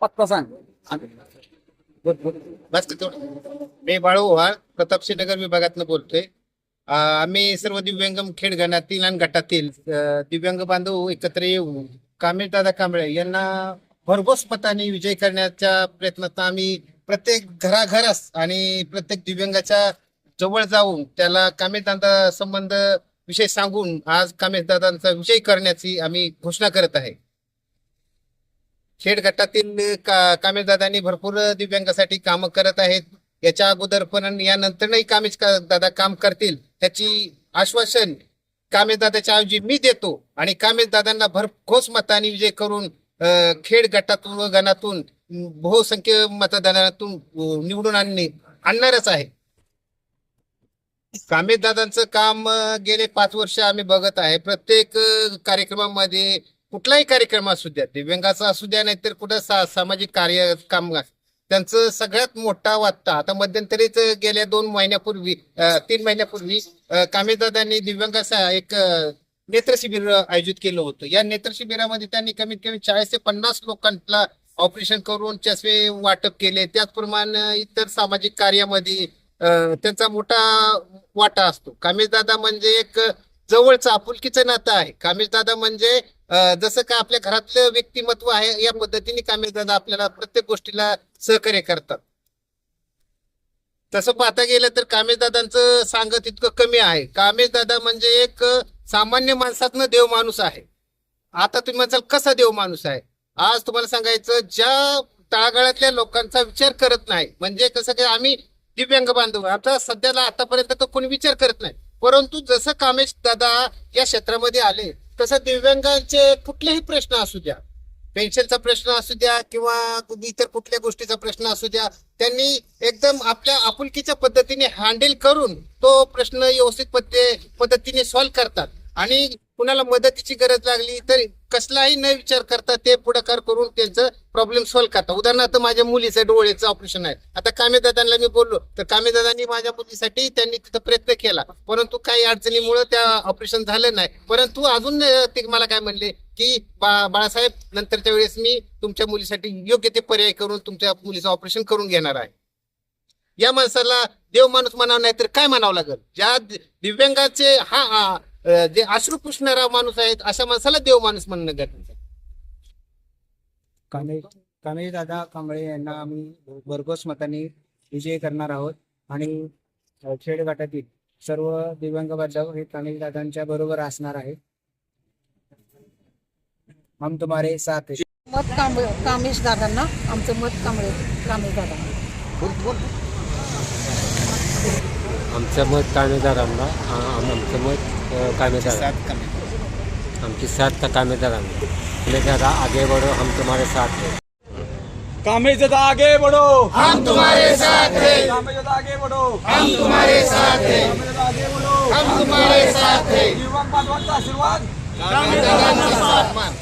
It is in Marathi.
पत्ता सांग? बस मी बाळू ओव्हाळ प्रतापशीनगर विभागातनं बोलतोय. आम्ही सर्व दिव्यांग खेळ गणातील आणि गटातील दिव्यांग बांधव एकत्र येऊन कामिलदादा कांबळे यांना भरघोस मताने विजय करण्याच्या प्रयत्नात आम्ही प्रत्येक घराघरास आणि प्रत्येक दिव्यांगाच्या जवळ जाऊन त्याला कामिलदादा संबंध विषय सांगून आज कामिलदादांचा विजय करण्याची आम्ही घोषणा करत आहे. खेड गटातील का कामेशदादांनी भरपूर दिव्यांगासाठी कामं करत आहेत. याच्या अगोदर पण यानंतरही कामेश का- दादा काम करतील. त्याची आश्वासन कामेशदादाच्या ऐवजी मी देतो. आणि कामेशदादांना भरघोस मताने विजय करून खेड गटातून व गणातून बहुसंख्य मतदानातून निवडून आणणे आणणारच आहे. कामेशदादांचं काम गेले पाच वर्ष आम्ही बघत आहे. प्रत्येक कार्यक्रमामध्ये कुठलाही कार्यक्रम असू द्या दिव्यांगाचा असू द्या नाहीतर कुठं सा सामाजिक कार्य काम त्यांचं सगळ्यात मोठा वाटता. आता मध्यंतरीच गेल्या दोन महिन्यापूर्वी तीन महिन्यापूर्वी अं, कामेशदादांनी दिव्यांगाचा एक नेत्रशिबिर नेत्र शिबिर आयोजित केलं होतं. या नेत्र शिबिरामध्ये त्यांनी कमीत कमी चाळीस ते पन्नास लोकांना ऑपरेशन करून चष्मे वाटप केले. त्याचप्रमाणे इतर सामाजिक कार्यामध्ये त्यांचा मोठा वाटा असतो. कामेशदादा म्हणजे एक जवळचं आपुलकीचं नातं आहे. कामेशदादा म्हणजे जसं का आपल्या घरातलं व्यक्तिमत्व आहे या पद्धतीने कामेशदादा आपल्याला प्रत्येक गोष्टीला सहकार्य करतात. तसं पाहता गेलं तर कामेशदादांचं सांगत इतकं कमी आहे. कामेशदादा म्हणजे एक सामान्य माणसातनं देव माणूस आहे. आता तुम्ही म्हणसाल कसा देव माणूस आहे? आज तुम्हाला सांगायचं ज्या तळागाळातल्या लोकांचा विचार करत नाही म्हणजे कसं काय आम्ही दिव्यांग बांधव आता सध्याला आतापर्यंत तर कोणी विचार करत नाही. परंतु जसं कामेश दादा या क्षेत्रामध्ये आले तसं दिव्यांगांचे कुठलेही प्रश्न असू द्या. पेन्शनचा प्रश्न असू द्या किंवा इतर कुठल्या गोष्टीचा प्रश्न असू द्या त्यांनी एकदम आपल्या आपुलकीच्या पद्धतीने हँडल करून तो प्रश्न व्यवस्थित पद्धतीने सॉल्व्ह करतात. आणि कुणाला मदतीची गरज लागली तर कसलाही न विचार करता ते पुढाकार करून त्यांचं प्रॉब्लेम सॉल्व्ह करतात. उदाहरणार्थ माझ्या मुलीचं डोळ्याचं ऑपरेशन आहे. आता कामेदादांना मी बोललो तर कामेदादांनी माझ्या मुलीसाठी त्यांनी तिथं प्रयत्न केला. परंतु काही अडचणीमुळे त्या ऑपरेशन झालं नाही. परंतु अजून ते मला काय म्हणले की बा बाळासाहेब नंतरच्या वेळेस मी तुमच्या मुलीसाठी योग्य ते पर्याय करून तुमच्या मुलीचं ऑपरेशन करून घेणार आहे. या माणसाला देव माणूस म्हणावं नाही तर काय म्हणावं लागेल? ज्या दिव्यांगाचे हा हा, जे अश्रू पुसणारा माणूस आहेत अशा माणसाला देव माणूस म्हणणं गरजेचं आहे. कांबळे कांबळे दादा कांबळे यांना आम्ही भरघोस मताने विजय करणार आहोत आणि अ, खेड गटातील सर्व दिव्यांग बांधव हे कांबळे दादांच्या बरोबर असणार आहे हम तुम्हारे साथ है. मत कांब कामेश दादांना आमचं मत कांबळे कामेश दादा आमचं मत कामेदारांना आमचं मत कामेदार. सात कामे. आमची साथ का कामेदारांना. कामेदारा आगे बढ़ो हम तुम्हारे साथ हैं. कामेशदा आगे बढ़ो हम तुम्हारे साथ हैं. कामेशदा आगे बढ़ो हम तुम्हारे साथ हैं. कामेशदा आगे बढ़ो हम तुम्हारे साथ हैं. बांधवांचा आशीर्वाद. कामेदारांचा साथ मान.